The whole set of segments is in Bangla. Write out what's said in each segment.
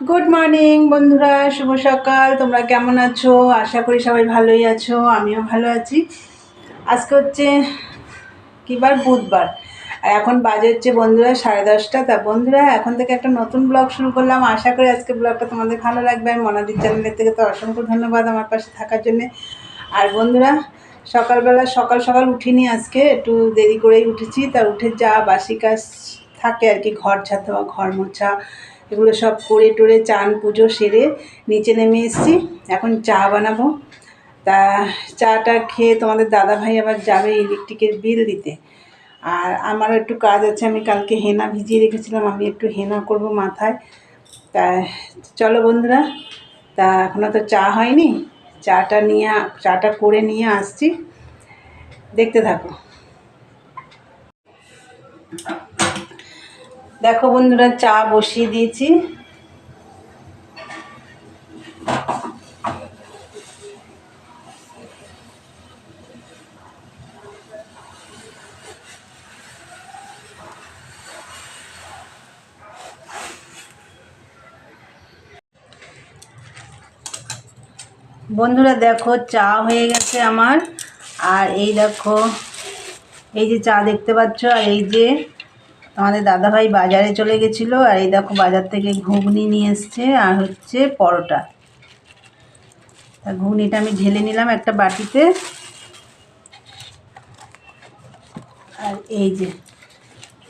গুড মর্নিং বন্ধুরা, শুভ সকাল। তোমরা কেমন আছো? আশা করি সবাই ভালোই আছো, আমিও ভালো আছি। আজকে হচ্ছে কিবার? বুধবার। আর এখন বাজে হচ্ছে বন্ধুরা সাড়ে দশটা। তা বন্ধুরা, এখন থেকে একটা নতুন ব্লগ শুরু করলাম। আশা করি আজকে ব্লগটা তোমাদের ভালো লাগবে। আর মনাদির চ্যানেলের থেকে তো অসংখ্য ধন্যবাদ আমার পাশে থাকার জন্যে। আর বন্ধুরা, সকালবেলা সকাল সকাল উঠিনি আজকে। একটু দেরি করেই উঠেছি। তা উঠে যা বাসি কাজ থাকে আর কি, ঘর ছাতা ঘর মোছা এগুলো সব করে টোরে চান পুজো সেরে নিচে নেমে এসেছি। এখন চা বানাবো। তা চাটা খেয়ে তোমাদের দাদা ভাই আবার যাবে ইলেকট্রিকের বিল দিতে। আর আমারও একটু কাজ আছে, আমি কালকে হেনা ভিজিয়ে রেখেছিলাম, আমি একটু হেনা করব মাথায়। তা চলো বন্ধুরা, তা এখনও তো চা হয়নি। চাটা নিয়ে, চাটা করে নিয়ে আসছি। দেখতে থাকো। দেখো বন্ধুরা, চা বসিয়ে দিয়েছি। বন্ধুরা, দেখো চা হয়ে গেছে আমার। আর এই দেখো, এই যে চা দেখতে পাচ্ছ, আর এই যে আমাদের দাদাভাই বাজারে চলে গেছিল, আর এই দেখো বাজার থেকে ঘুগনি নিয়ে এসছে, আর হচ্ছে পরোটা। তা ঘুগনিটা আমি ঢেলে নিলাম একটা বাটিতে। আর এই যে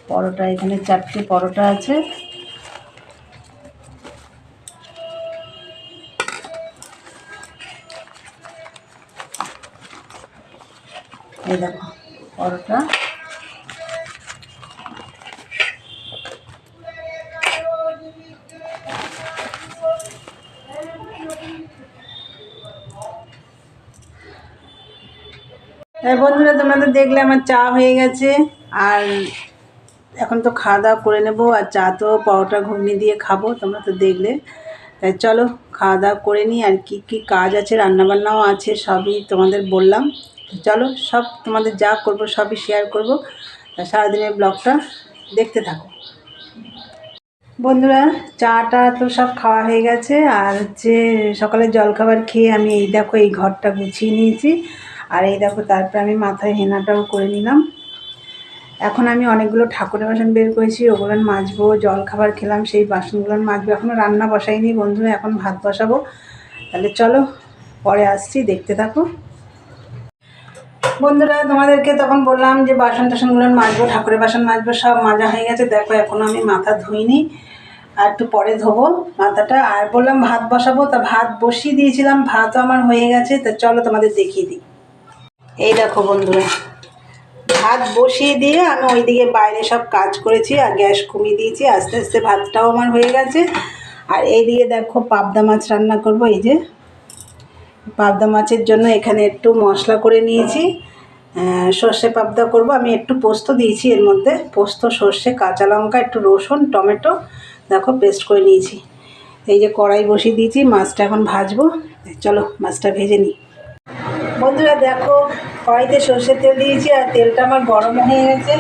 পরোটা, এখানে চারটে পরোটা আছে। এই দেখো পরোটা। বন্ধুরা তোমরা তো দেখলে আমার চা হয়ে গেছে। আর এখন তো খাওয়া দাওয়া করে নেব, আর চা তো পরোটা ঘুগনি দিয়ে খাব, তোমরা তো দেখলে। তাই চলো খাওয়া দাওয়া করে নিই, আর কি কি কাজ আছে, রান্নাবান্নাও আছে, সবই তোমাদের বললাম। চলো, সব তোমাদের যা করব, সবই শেয়ার করব। সারাদিনের ব্লগটা দেখতে থাকো। বন্ধুরা, চাটা তো সব খাওয়া হয়ে গেছে, আর হচ্ছে সকালে জলখাবার খেয়ে আমি এই দেখো এই ঘরটা গুছিয়ে নিয়েছি। আর এই দেখো, তারপরে আমি মাথায় হেনাটাও করে নিলাম। এখন আমি অনেকগুলো ঠাকুরের বাসন বের করেছি ওগুলো মাজবো, জল খাবার খেলাম, সেই বাসনগুলো মাজবো। এখনও রান্না বসাইনি বন্ধুরা, এখন ভাত বসাবো। তাহলে চলো, পরে আসছি, দেখতে থাকো। বন্ধুরা, তোমাদেরকে তখন বললাম যে বাসন টাসনগুলো মাজবো, ঠাকুরের বাসন মাজবো, সব মাজা হয়ে গেছে। দেখো এখনও আমি মাথা ধুইনি। আর একটু পরে ধোবো মাথাটা। আর বললাম ভাত বসাবো, তা ভাত বসিয়ে দিয়েছিলাম, ভাতও আমার হয়ে গেছে। তা চলো তোমাদের দেখিয়ে দিই। এই দেখো বন্ধুরা, ভাত বসিয়ে দিয়ে আমি ওইদিকে বাইরে সব কাজ করেছি আর গ্যাস কমিয়ে দিয়েছি। আস্তে আস্তে ভাতটাও আমার হয়ে গেছে। আর এইদিকে দেখো পাবদা মাছ রান্না করব, এই যে পাবদা মাছের জন্য এখানে একটু মশলা করে নিয়েছি। সর্ষে পাবদা করব, আমি একটু পোস্ত দিয়েছি এর মধ্যে। পোস্ত, সর্ষে, কাঁচা লঙ্কা, একটু রসুন, টমেটো, দেখো পেস্ট করে নিয়েছি। এই যে কড়াই বসিয়ে দিয়েছি, মাছটা এখন ভাজবো। চলো মাছটা ভেজে নিই। বন্ধুরা দেখো, কড়াইতে সর্ষের তেল দিয়েছি আর তেলটা আমার গরম হয়ে গেছে।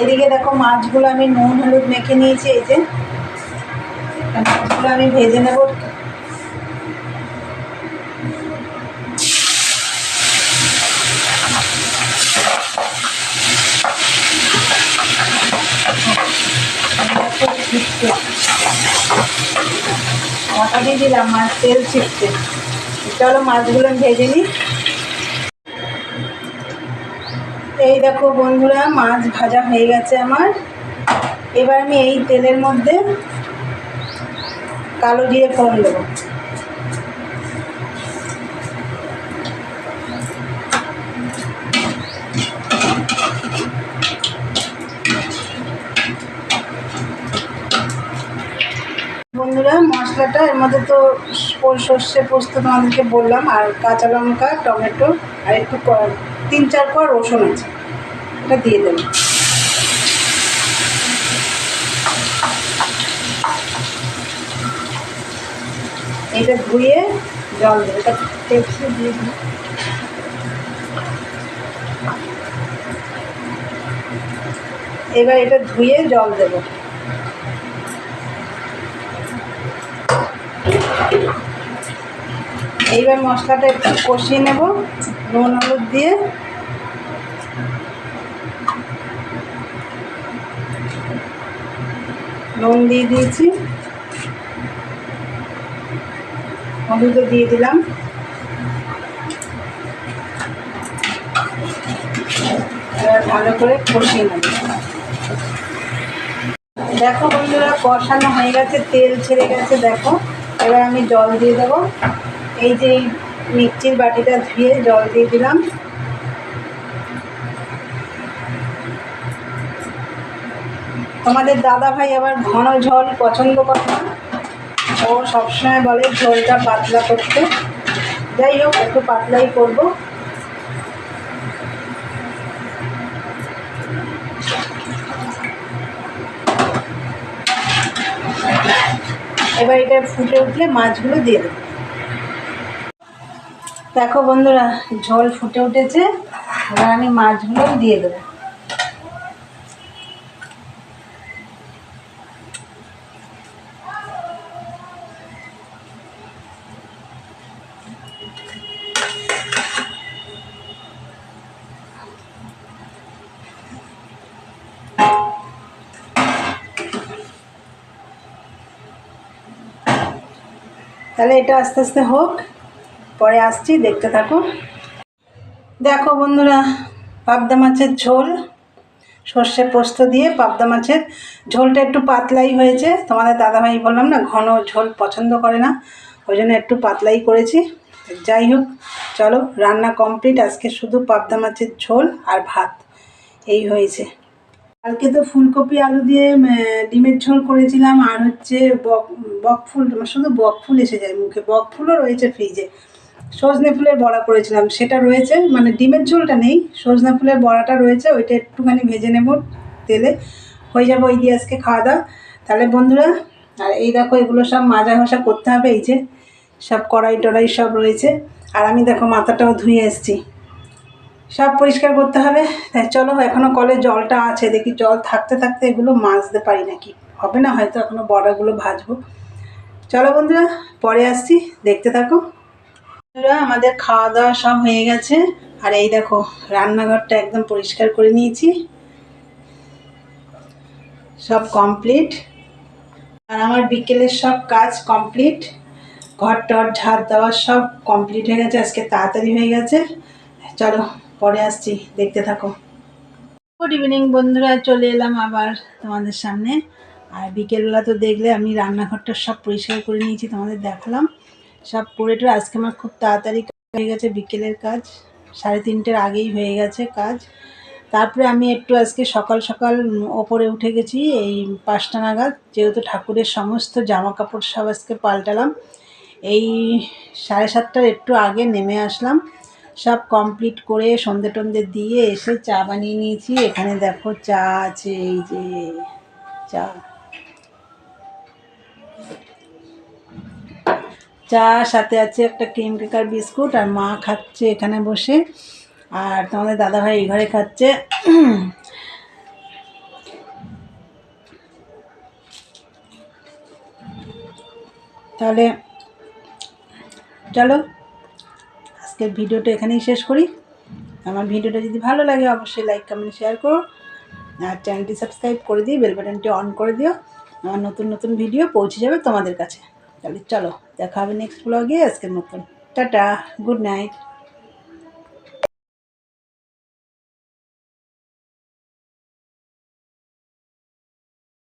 এদিকে দেখো মাছগুলো আমি নুন, হলুদ মেখে নিয়েছি, এই যে। মাছগুলো আমি ভেজে নেব। দিলাম, মাছ তেল ছিটছে। চলো মাছগুলো আমি ভেজে নিই। দেখো বন্ধুরা, মাছ ভাজা হয়ে গেছে আমার। এবার আমি এই তেলের মধ্যে কালো জিরে ফোড়ন দেবো। বন্ধুরা, মশলাটা এর মধ্যে তো সর্ষে পোস্ত তোমাদেরকে বললাম, আর কাঁচা লঙ্কা, টমেটো, আর একটু তিন চার পর রসুন আছে। এটা দিয়ে দেবো। এটা ধুয়ে জল দেবো। এটা দিয়ে এবার এটা ধুয়ে জল দেবো। এইবার মশলাটা একটু কষিয়ে নেব। নুন, হলুদ দিয়ে নুন দিয়ে দিয়েছি। হলুদও দিয়ে দিলাম। ভালো করে কষিয়ে নেব। দেখো বন্ধুরা, কষানো হয়ে গেছে, তেল ছেড়ে গেছে, দেখো। এবার আমি জল দিয়ে দেবো। এই যে মিক্সির বাটিটা ধুয়ে জল দিয়ে দিলাম। তোমাদের দাদা ভাই আবার ঘন ঝোল পছন্দ করে না। ও সবসময় বলে ঝোলটা পাতলা করতে। যাই হোক, একটু পাতলাই করব। এবার এটা ফুটে উঠলে মাছগুলো দিয়ে দেবো। দেখো বন্ধুরা, ঝোল ফুটে উঠেছে। এবার আমি মাছগুলো দিয়ে দেবো। তাহলে এটা আস্তে আস্তে হোক। পরে আসছি, দেখতে থাকো। দেখো বন্ধুরা, পাবদা মাছের ঝোল। সর্ষে পোস্ত দিয়ে পাবদা মাছের ঝোলটা একটু পাতলাই হয়েছে। তোমাদের দাদাভাই বললাম না, ঘন ঝোল পছন্দ করে না, ওই জন্য একটু পাতলাই করেছি। যাই হোক, চলো, রান্না কমপ্লিট। আজকে শুধু পাবদা মাছের ঝোল আর ভাত। এই হয়েছে। কালকে তো ফুলকপি আলু দিয়ে ডিমের ঝোল করেছিলাম, আর হচ্ছে বক ফুল শুধু বক ফুল এসে যায় মুখে, বক ফুলও রয়েছে ফ্রিজে সজনে ফুলের বড়া করেছিলাম, সেটা রয়েছে মানে ডিমের ঝোলটা নেই, সজনে ফুলের বড়াটা রয়েছে, ওইটা একটুখানি ভেজে নেব তেলে, হয়ে যাবে ওই দিয়ে আজকে খাওয়া দাওয়া। তাহলে বন্ধুরা, আর এই দেখো, এগুলো সব মাজা ঘষা করতে হবে, এই যে সব কড়াই টড়াই সব রয়েছে, আর আমি দেখো মাথাটাও ধুয়ে এসেছি। সব পরিষ্কার করতে হবে। তাই চলো এখনও কলে জলটা আছে, দেখি জল থাকতে থাকতে এগুলো মাজতে পারি নাকি? হবে না, হয়তো এখনও বড়াগুলো ভাজবো। চলো বন্ধুরা, পরে আসছি, দেখতে থাকো। বন্ধুরা, আমাদের খাওয়া দাওয়া সব হয়ে গেছে। আর এই দেখো, রান্নাঘরটা একদম পরিষ্কার করে নিয়েছি। সব কমপ্লিট আর আমার বিকেলের সব কাজ কমপ্লিট ঘর টর ঝাড় দেওয়া সব কমপ্লিট হয়ে গেছে। আজকে তাড়াতাড়ি হয়ে গেছে। চলো পরে আসছি, দেখতে থাকো। গুড ইভিনিং বন্ধুরা, চলে এলাম আবার তোমাদের সামনে। আর বিকেলবেলা তো দেখলে আমি রান্নাঘরটা সব পরিষ্কার করে নিয়েছি, তোমাদের দেখালাম। সব করে টরে আজকে আমার খুব তাড়াতাড়ি হয়ে গেছে, বিকেলের কাজ। সাড়ে তিনটের আগেই হয়ে গেছে কাজ। তারপরে আমি একটু আজকে সকাল সকাল ওপরে উঠে গেছি, এই পাঁচটা নাগাদ। যেহেতু ঠাকুরের সমস্ত জামা কাপড় সব আজকে পাল্টালাম, এই সাড়ে সাতটার একটু আগে নেমে আসলাম। সব কমপ্লিট করে সন্ধে টন্ধে দিয়ে এসে চা বানিয়ে নিয়েছি। এখানে দেখো চা আছে, এই যে চা। চা, সাথে আছে একটা ক্রিম কেকার বিস্কুট আর মা খাচ্ছে এখানে বসে। আর তোমাদের দাদাভাই এই ঘরে খাচ্ছে। তাহলে চলো। আজকের ভিডিওটা এখানেই শেষ করি। আমার ভিডিওটা যদি ভালো লাগে, অবশ্যই লাইক কমেন্ট শেয়ার করো। আর চ্যানেলটি সাবস্ক্রাইব করে দিই বেল বাটনটি অন করে দিও। আমার নতুন নতুন ভিডিও পৌঁছে যাবে তোমাদের কাছে। তাহলে চলো, দেখা হবে নেক্সট ব্লগে আজকের মতন। Tata good night